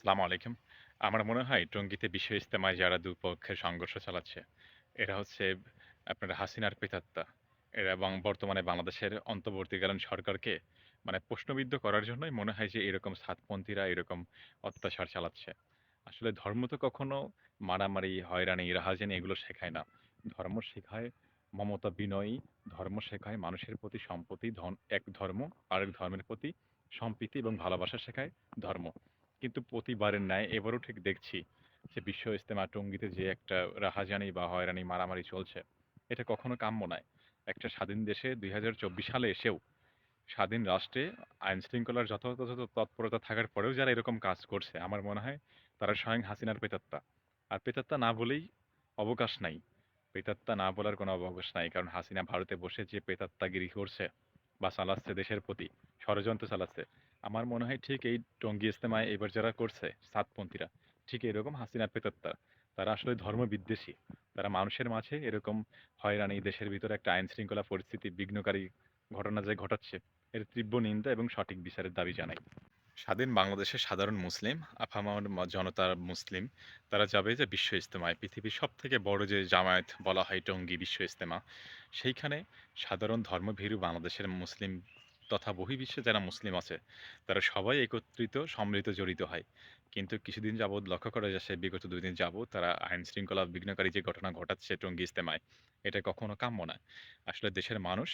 আসসালামু আলাইকুম। আমার মনে হয় টঙ্গীতে বিশ্ব ইজতেমায় যারা দুপক্ষের সংঘর্ষ চালাচ্ছে, এরা হচ্ছে আপনার হাসিনার প্রেতাত্মা। এরা এবং বর্তমানে বাংলাদেশের অন্তর্বর্তীকালীন সরকারকে মানে প্রশ্নবিদ্ধ করার জন্যই মনে হয় যে এরকম সাতপন্থীরা এরকম অত্যাচার চালাচ্ছে। আসলে ধর্ম তো কখনো মারামারি, হয়রানি, রাহাজানি এগুলো শেখায় না। ধর্ম শেখায় মমতা বিনয়ী, ধর্ম শেখায় মানুষের প্রতি সম্প্রতি, ধন এক ধর্ম আরেক ধর্মের প্রতি সম্প্রীতি এবং ভালোবাসা শেখায় ধর্ম। কিন্তু প্রতিবারের ন্যায় এবারও ঠিক দেখছি যে বিশ্ব ইস্তেমা টঙ্গীতে যে একটা রাহাজানি বা হয়রানি মারামারি চলছে, এটা কখনো কাম্য নয়। একটা স্বাধীন দেশে ২০২৪ সালে এসেও স্বাধীন রাষ্ট্রে আইনশৃঙ্খলার যথাযথ তৎপরতা থাকার পরেও যারা এরকম কাজ করছে, আমার মনে হয় তারা স্বয়ং হাসিনার প্রেতাত্মা। আর প্রেতাত্মা না বলেই অবকাশ নাই। প্রেতাত্মা না বলার কোনো অবকাশ নাই। কারণ হাসিনা ভারতে বসে যে প্রেতাত্মাগিরি করছে বা চালাচ্ছে দেশের প্রতি, ষড়যন্ত্র চালাচ্ছে, আমার মনে হয় ঠিক এই টঙ্গী ইস্তেমায় এবার যারা করছে সাতপন্থীরা, ঠিক এরকম হাসিনা পেতাত্তা তারা আসলে ধর্ম বিদ্বেষী তারা মানুষের মাঝে এরকম হয়রানি, দেশের ভিতরে একটা আইন শৃঙ্খলা পরিস্থিতি বিঘ্নকারী ঘটনা যে ঘটাচ্ছে, এর তীব্র নিন্দা এবং সঠিক বিচারের দাবি জানাই। স্বাধীন বাংলাদেশের সাধারণ মুসলিম, আপামর ম জনতার মুসলিম, তারা যাবে যে বিশ্ব ইজতেমায়। পৃথিবীর সব থেকে বড় যে জামায়াত বলা হয় টঙ্গী বিশ্ব ইজতেমা, সেইখানে সাধারণ ধর্মভীরু বাংলাদেশের মুসলিম তথা বহির্বিশ্বে যারা মুসলিম আছে, তারা সবাই একত্রিত সম্মিলিত জড়িত হয়। কিন্তু কিছুদিন যাবৎ লক্ষ্য করা যাচ্ছে বিগত দুই দিন যাবৎ তারা আইন শৃঙ্খলা বিঘ্নকারী যে ঘটনা ঘটাচ্ছে টঙ্গী ইজতেমায়, এটা কখনো কাম্য না। আসলে দেশের মানুষ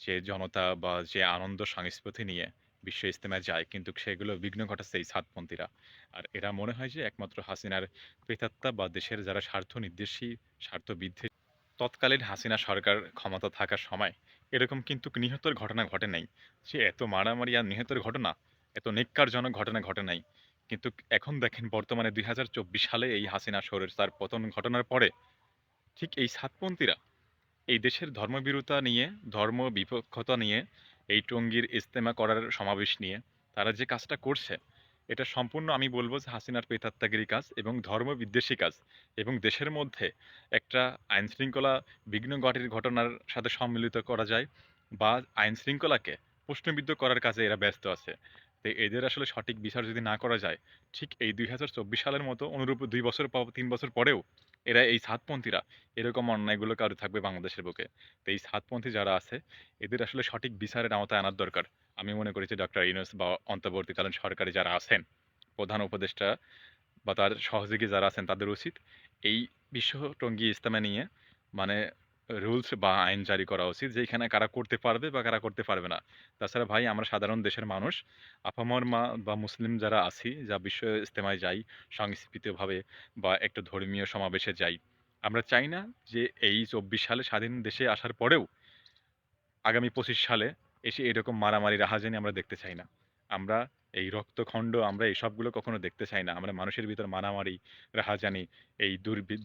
যে জনতা বা যে আনন্দ সংস্কৃতি নিয়ে বিশ্ব ইজতেমায় যায় কিন্তু সেগুলো বিঘ্ন ঘটাচ্ছে এই সাতপন্থীরা। আর এরা মনে হয় যে একমাত্র হাসিনার প্রেতাত্মা বা দেশের যারা স্বার্থ নির্দেশী, স্বার্থ স্বার্থবিদ্ধি তৎকালীন হাসিনা সরকার ক্ষমতা থাকার সময় এরকম কিন্তু নিহতের ঘটনা ঘটে নাই। যে এত মারামারি আর নিহতের ঘটনা, এত নেক্কারজনক ঘটনা ঘটে নাই। কিন্তু এখন দেখেন বর্তমানে ২০২৪ সালে এই হাসিনা সরের তার পতন ঘটনার পরে ঠিক এই সাতপন্থীরা এই দেশের ধর্মভীরুতা নিয়ে, ধর্ম বিপক্ষতা নিয়ে, এই টঙ্গীর ইজতেমা করার সমাবেশ নিয়ে তারা যে কাজটা করছে, এটা সম্পূর্ণ আমি বলব যে হাসিনার পেতাত্তাগিরি কাজ এবং ধর্ম বিদ্বেষী কাজ এবং দেশের মধ্যে একটা আইনশৃঙ্খলা বিঘ্নঘটির ঘটনার সাথে সম্মিলিত করা যায় বা আইনশৃঙ্খলাকে প্রশ্নবিদ্ধ করার কাজে এরা ব্যস্ত আছে। তো এদের আসলে সঠিক বিচার যদি না করা যায়, ঠিক এই ২০২৪ সালের মতো অনুরূপ দুই বছর ৩ বছর পরেও এরা এই সাতপন্থীরা এরকম অন্যায়গুলো কারও থাকবে বাংলাদেশের বুকে। তো এই সাতপন্থী যারা আছে, এদের আসলে সঠিক বিচারের আওতায় আনার দরকার। আমি মনে করি যে ডক্টর ইউনূস বা অন্তর্বর্তীকালীন সরকারে যারা আছেন, প্রধান উপদেষ্টা বা তার সহযোগী যারা আছেন তাদের উচিত এই বিশ্ব টঙ্গী ইজতেমা নিয়ে মানে রুলস বা আইন জারি করা উচিত যেখানে কারা করতে পারবে বা কারা করতে পারবে না। তাছাড়া ভাই আমরা সাধারণ দেশের মানুষ, আপামর মা বা মুসলিম যারা আছি, যা বিশ্ব ইজতেমায় যাই সংস্কৃতিভাবে বা একটা ধর্মীয় সমাবেশে যাই। আমরা চাই না যে এই ২৪ সালে স্বাধীন দেশে আসার পরেও আগামী ২৫ সালে এসে এরকম মারামারি, রাহাজানি আমরা দেখতে চাই না। আমরা এই রক্তখণ্ড আমরা এসবগুলো কখনো দেখতে চাই না। আমরা মানুষের ভিতর মারামারি, রাহাজানি, এই দুর্বি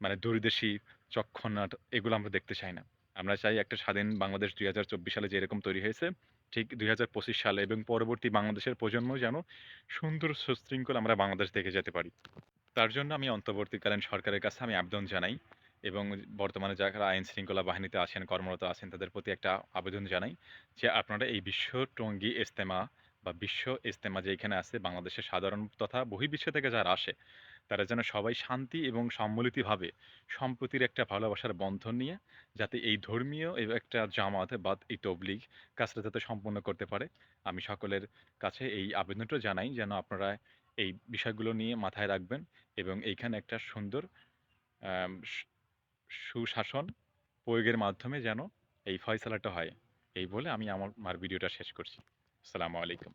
মানে দুর্দেশী চক্ষুনাট এগুলো আমরা দেখতে চাই না। আমরা চাই একটা স্বাধীন বাংলাদেশ ২০২৪ সালে যেরকম তৈরি হয়েছে, ঠিক ২০২৫ সালে এবং পরবর্তী বাংলাদেশের প্রজন্ম যেন সুন্দর সুশৃঙ্খল আমরা বাংলাদেশ দেখে যেতে পারি। তার জন্য আমি অন্তর্বর্তীকালীন সরকারের কাছে আমি আবেদন জানাই এবং বর্তমানে যারা আইন শৃঙ্খলা বাহিনীতে আছেন, কর্মরত আছেন তাদের প্রতি একটা আবেদন জানাই যে আপনারা এই বিশ্ব টঙ্গী ইজতেমা বা বিশ্ব ইজতেমা যেইখানে আছে বাংলাদেশের সাধারণ তথা বহির্বিশ্ব থেকে যারা আসে, তারা যেন সবাই শান্তি এবং সম্মিলিতভাবে সম্প্রতির একটা ভালোবাসার বন্ধন নিয়ে যাতে এই ধর্মীয় একটা জামাত বা এই তবলিগ কাজটা যাতে সম্পন্ন করতে পারে, আমি সকলের কাছে এই আবেদনটা জানাই যেন আপনারা এই বিষয়গুলো নিয়ে মাথায় রাখবেন এবং এইখানে একটা সুন্দর সুশাসন প্রয়োগের মাধ্যমে যেন এই ফয়সালাটা হয়। এই বলে আমি আমার আমার ভিডিওটা শেষ করছি। আসসালামু আলাইকুম।